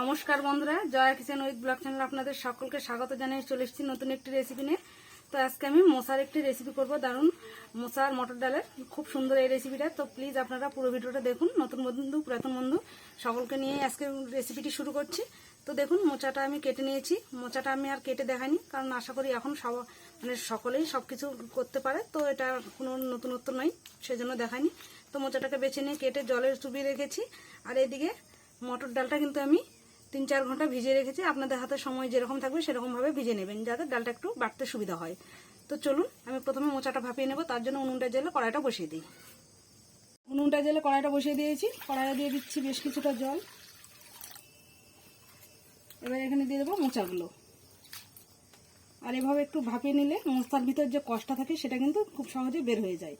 নমস্কার বন্ধুরা, Jaya kitchen with blog channel আপনাদের সকলকে স্বাগত জানিয়ে চলে এসেছি নতুন একটি রেসিপি নিয়ে। তো আজকে আমি মশার একটি রেসিপি করব। দারুণ মশার মটর ডালের, খুব সুন্দর এই রেসিপিটা তো প্লিজ আপনারা পুরো ভিডিওটা দেখুন, নতুন বন্ধু, পুরাতন বন্ধু, সকলকে নিয়ে আজকে রেসিপিটি শুরু করছি। তো দেখুন, মোচাটা আমি কেটে নিয়েছি। মোচাটা আমি আর কেটে দেখাইনি, কারণ আশা করি এখন সব মানে সকলেই সব কিছু করতে পারে। তো এটা কোনো নতুনত্ব নয় সেজন্য দেখাইনি। তো মোচাটাকে বেছে নিয়ে কেটে জলে চুবিয়ে রেখেছি। আর এদিকে মটর ডালটা কিন্তু আমি তিন চার ঘণ্টা ভিজিয়ে রেখেছি, আপনাদের হাতে সময় যেরকম থাকবে সেরকমভাবে ভিজে নেবেন, যাতে ডালটা একটু বাড়তে সুবিধা হয়। তো চলুন, আমি প্রথমে মোচাটা ভাপিয়ে নেব, তার জন্য উনুনটা জেলে কড়াইটা বসিয়ে দিই। উনুনটা জেলে কড়াইটা বসিয়ে দিয়েছি, কড়াইয়ে দিয়ে দিচ্ছি বেশ কিছুটা জল। এবার এখানে দিয়ে দেবো মোচাগুলো। আর এভাবে একটু ভাপিয়ে নিলে মোচার ভিতর যে কষ্টটা থাকে সেটা কিন্তু খুব সহজে বের হয়ে যায়।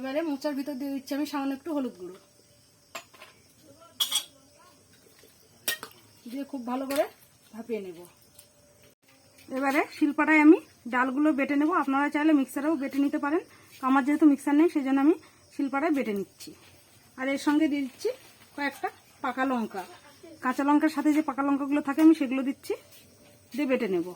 এবারে মোচার ভিতর দিয়ে দিচ্ছি আমি সামান্য একটু হলুদ গুঁড়ো। দিয়ে খুব ভালো করে ভাপিয়ে নেব। এবারে শিলপাটায় আমি ডালগুলো বেটে নেব। আপনারা চাইলে মিক্সারেও বেটে নিতে পারেন। আমার যেহেতু মিক্সার নেই সেই জন্য আমি শিলপাটায় বেটে নিচ্ছি। আর এর সঙ্গে দিয়ে দিচ্ছি কয়েকটা পাকা লঙ্কা। কাঁচা লঙ্কার সাথে যে পাকা লঙ্কাগুলো থাকে, আমি সেগুলো দিচ্ছি, দিয়ে বেটে নেব।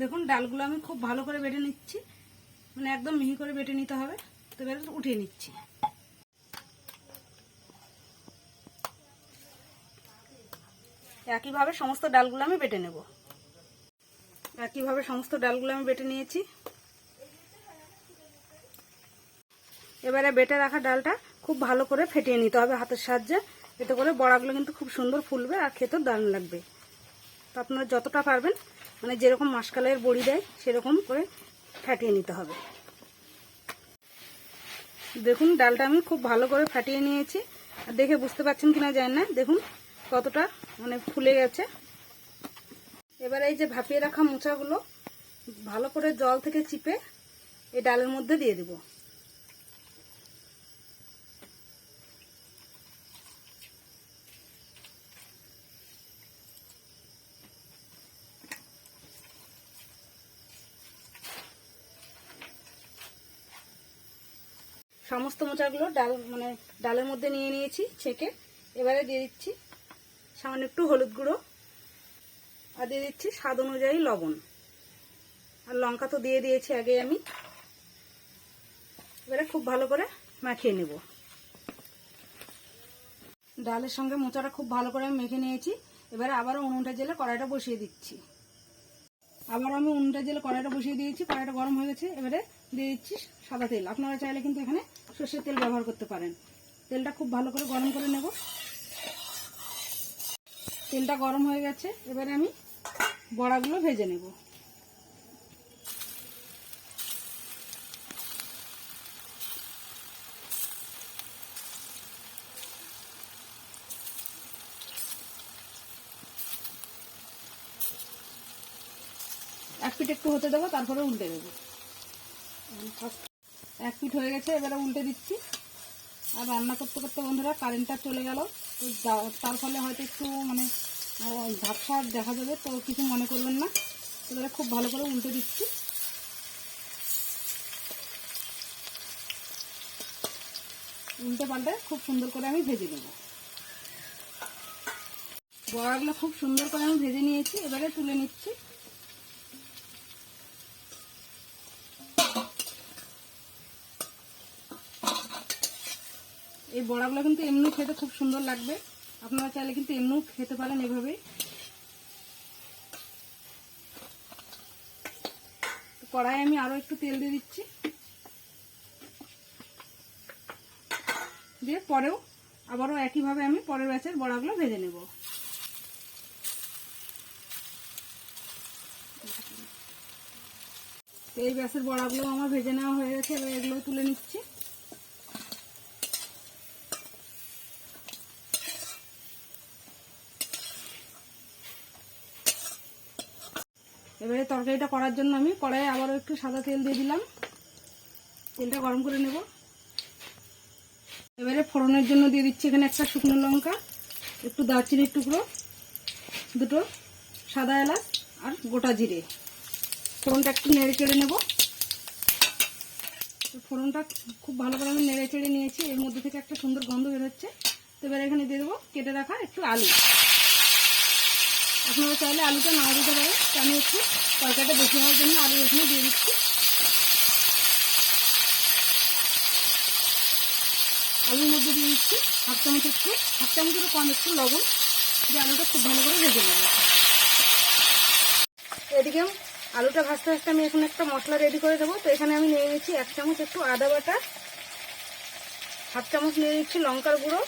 দেখুন, ডালগুলো আমি খুব ভালো করে বেটে নিচ্ছি। মানে একদম মিহি করে বেটে নিতে হবে। তো এবারে উঠিয়ে নিচ্ছি। একইভাবে সমস্ত ডালগুলো আমি বেটে নেব। একইভাবে সমস্ত ডালগুলো আমি বেটে নিয়েছি। এবারে বেটে রাখা ডালটা খুব ভালো করে ফেটিয়ে নিতে হবে হাতের সাহায্যে। এতে করে বড়াগুলো কিন্তু খুব সুন্দর ফুলবে আর খেতেও দারুণ লাগবে। তো আপনারা যতটা পারবেন মানে যেরকম মাসকালের বড়ি দেয়, সেরকম করে ফাটিয়ে নিতে হবে। দেখুন, ডালটা আমি খুব ভালো করে ফাটিয়ে নিয়েছি। আর দেখে বুঝতে পারছেন কিনা জানি না? দেখুন, কতটা মানে ফুলে গেছে। এবার এই যে ভাপিয়ে রাখা মোচাগুলো ভালো করে জল থেকে চিপে এই ডালের মধ্যে দিয়ে দেবো। সমস্ত মোচাগুলো ডাল মানে ডালের মধ্যে নিয়ে নিয়েছি, ছেঁকে। এবারে দিয়ে দিচ্ছি সামান্য একটু হলুদ গুঁড়ো। আর দিয়ে দিচ্ছি স্বাদ অনুযায়ী লবণ। আর লঙ্কা তো দিয়ে দিয়েছি আগে আমি। এবারে খুব ভালো করে মাখিয়ে নেব। ডালের সঙ্গে মোচাটা খুব ভালো করে আমি মেখে নিয়েছি। এবারে আবারও উনুনটা জেলে কড়াইটা বসিয়ে দিচ্ছি। আবার আমি উনুনটা জেলে কড়াইটা বসিয়ে দিয়েছি, কড়াইটা গরম হয়ে গেছে, এবারে দিয়ে দিচ্ছি সাদা তেল। আপনারা চাইলে কিন্তু এখানে সর্ষের তেল ব্যবহার করতে পারেন। তেলটা খুব ভালো করে গরম করে নেব। তেলটা গরম হয়ে গেছে, এবারে আমি বড়াগুলো ভেজে নেব। পিঠ একটু হতে দেবো, তারপরে উল্টে দেবো। এক পিঠ হয়ে গেছে, এবারে উল্টে দিচ্ছি। আর রান্না করতে করতে বন্ধুরা, কারেন্টটা চলে গেল। তো তার ফলে হয়তো একটু মানে ঝাপসা দেখা যাবে, তো কিছু মনে করবেন না। এবারে খুব ভালো করে উল্টে দিচ্ছি। উল্টে পাল্টে খুব সুন্দর করে আমি ভেজে নেব। বড়াগুলো খুব সুন্দর করে আমি ভেজে নিয়েছি, এবারে তুলে নিচ্ছি। এই বড়াগুলো কিন্তু এমনি খেতে খুব সুন্দর লাগবে। আপনারা চাইলে কিন্তু এমনিও খেতে পারেন এভাবেই। কড়াই আমি আরও একটু তেল দিয়ে দিচ্ছি। দিয়ে পরেও আবারও একইভাবে আমি পরের ব্যাচের বড়াগুলো ভেজে নেব। এই ব্যাচের বড়াগুলো আমার ভেজে নেওয়া হয়ে গেছে, এবার এগুলো তুলে নিচ্ছি। এবার তরকারিটা করার জন্য আমি কড়াইয়ে আবারও একটু সাদা তেল দিয়ে দিলাম। তেলটা গরম করে নেব। এবারে ফোড়নের জন্য দিয়ে দিচ্ছি এখানে একটা শুকনো লঙ্কা, একটু দারচিনির টুকরো, দুটো সাদা এলাচ আর গোটা জিরে। ফোড়নটা একটু নেড়ে চেড়ে নেব। ফোড়নটা খুব ভালো করে আমি নেড়ে চেড়ে নিয়েছি, এর মধ্যে থেকে একটা সুন্দর গন্ধ বেরোচ্ছে তো এবার এখানে দিয়ে দেবো কেটে রাখা একটু আলু। আপনারা চাইলে আলুটা নাও দিতে পারেন। আমি একটু তরকারিটা বেশি হওয়ার জন্য আলু এখানে দিয়ে দিচ্ছি। আলুর মধ্যে দিয়ে দিচ্ছি হাফ চামচ একটু, হাফ চামচেরও কম একটু লবণ দিয়ে আলুটা খুব ভালো করে ভেজে নেব। এদিকে আলুটা ভাজতে ভাজতে আমি এখন একটা মশলা রেডি করে দেবো। তো এখানে আমি নিয়ে নিচ্ছি এক চামচ একটু আদা বাটা, হাফ চামচ নিয়ে নিচ্ছি লঙ্কার গুঁড়ো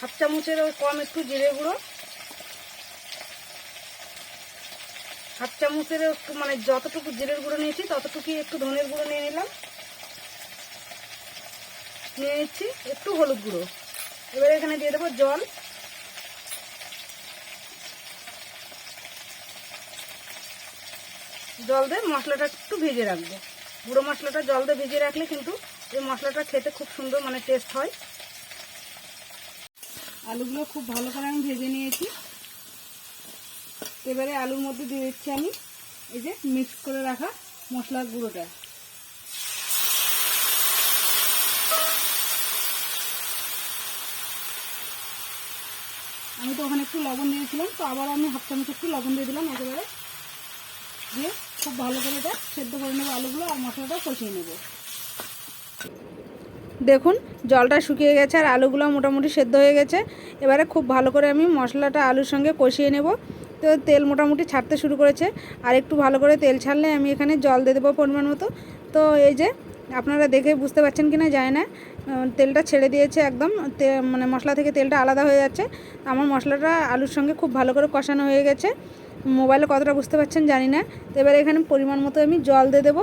হাফ চামচেরও কম একটু জিরে গুঁড়ো। হাফ চামচের একটু মানে যতটুকু জিরের গুঁড়ো নিয়েছি, ততটুকুই একটু ধনের গুঁড়ো নিয়ে নিলাম। নিয়ে নিচ্ছি একটু হলুদ গুঁড়ো। এবারে এখানে দিয়ে দেবো জল। জল দিয়ে মশলাটা একটু ভেজে রাখব। গুঁড়ো মশলাটা জল দিয়ে ভেজে রাখলে কিন্তু এই মশলাটা খেতে খুব সুন্দর মানে টেস্ট হয়। আলুগুলো খুব ভালো করে আমি ভেজে নিয়েছি। এবারে আলুর মধ্যে দিয়ে দিচ্ছি আমি এই যে মিক্স করে রাখা মশলার গুঁড়োটা। আমি তো ওখানে একটু লবণ দিয়েছিলাম, তো আবার আমি হাফ চামচ একটু লবণ দিয়ে দিলাম একেবারে। দিয়ে খুব ভালো করে এটা সেদ্ধ করে নেব আলুগুলো আর মশলাটা কষিয়ে নেব। দেখুন, জলটা শুকিয়ে গেছে আর আলুগুলো মোটামুটি সেদ্ধ হয়ে গেছে। এবারে খুব ভালো করে আমি মশলাটা আলুর সঙ্গে কষিয়ে নেব। তো তেল মোটামুটি ছাড়তে শুরু করেছে। আর একটু ভালো করে তেল ছাড়লে আমি এখানে জল দিয়ে দেবো পরিমাণ মতো। তো এই যে, আপনারা দেখে বুঝতে পারছেন কি না যায় না। তেলটা ছেড়ে দিয়েছে একদম। মানে মশলা থেকে তেলটা আলাদা হয়ে যাচ্ছে। আমার মশলাটা আলুর সঙ্গে খুব ভালো করে কষানো হয়ে গেছে। মোবাইলে কতটা বুঝতে পারছেন জানি না। তো এবারে এখানে পরিমাণ মতো আমি জল দিয়ে দেবো।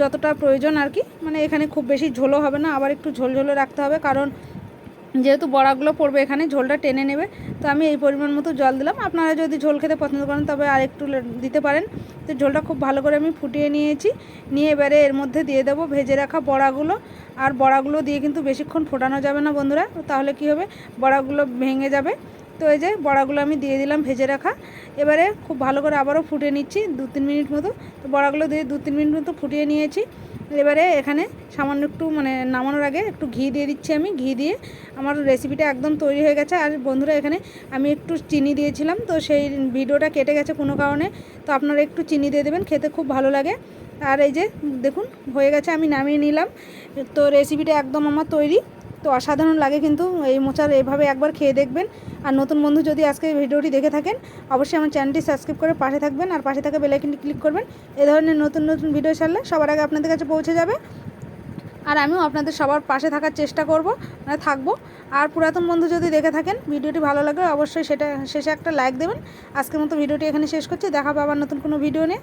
যতটা প্রয়োজন আর কি। মানে এখানে খুব বেশি ঝোলও হবে না, আবার একটু ঝোল ঝোলও রাখতে হবে। কারণ যেহেতু বড়াগুলো পড়বে এখানে, ঝোলটা টেনে নেবে। তো আমি এই পরিমাণ মতো জল দিলাম। আপনারা যদি ঝোল খেতে পছন্দ করেন, তবে আর একটু দিতে পারেন। তো ঝোলটা খুব ভালো করে আমি ফুটিয়ে নিয়েছি। নিয়ে এবারে এর মধ্যে দিয়ে দেবো ভেজে রাখা বড়াগুলো। আর বড়াগুলো দিয়ে কিন্তু বেশিক্ষণ ফোটানো যাবে না বন্ধুরা। তাহলে কি হবে? বড়াগুলো ভেঙে যাবে। তো এই যে বড়াগুলো আমি দিয়ে দিলাম ভেজে রাখা। এবারে খুব ভালো করে আবারও ফুটিয়ে নিচ্ছি, দু তিন মিনিট মতো। তো বড়াগুলো দিয়ে দু তিন মিনিট মতো ফুটিয়ে নিয়েছি। এবারে এখানে সামান্য একটু মানে নামানোর আগে একটু ঘি দিয়ে দিচ্ছি আমি। ঘি দিয়ে আমার রেসিপিটা একদম তৈরি হয়ে গেছে। আর বন্ধুরা, এখানে আমি একটু চিনি দিয়েছিলাম। তো সেই ভিডিওটা কেটে গেছে কোনো কারণে। তো আপনারা একটু চিনি দিয়ে দেবেন, খেতে খুব ভালো লাগে। আর এই যে দেখুন, হয়ে গেছে, আমি নামিয়ে নিলাম। তো রেসিপিটা একদম আমার তৈরি। তো অসাধারণ লাগে কিন্তু এই মোচার এভাবে একবার খেয়ে দেখবেন। আর নতুন বন্ধু যদি আজকে ভিডিওটি দেখে থাকেন, অবশ্যই আমার চ্যানেলটি সাবস্ক্রাইব করে পাশে থাকবেন আর পাশে থাকা বেলাইকনটি ক্লিক করবেন। এ ধরনের নতুন নতুন ভিডিও ছাড়লে সবার আগে আপনাদের কাছে পৌঁছে যাবে। আর আমিও আপনাদের সবার পাশে থাকার চেষ্টা করব মানে থাকব। আর পুরাতন বন্ধু যদি দেখে থাকেন, ভিডিওটি ভালো লাগলে অবশ্যই সেটা, শেষে একটা লাইক দেবেন। আজকের মতো ভিডিওটি এখানে শেষ করছি দেখা আবার নতুন কোনো ভিডিও নিয়ে।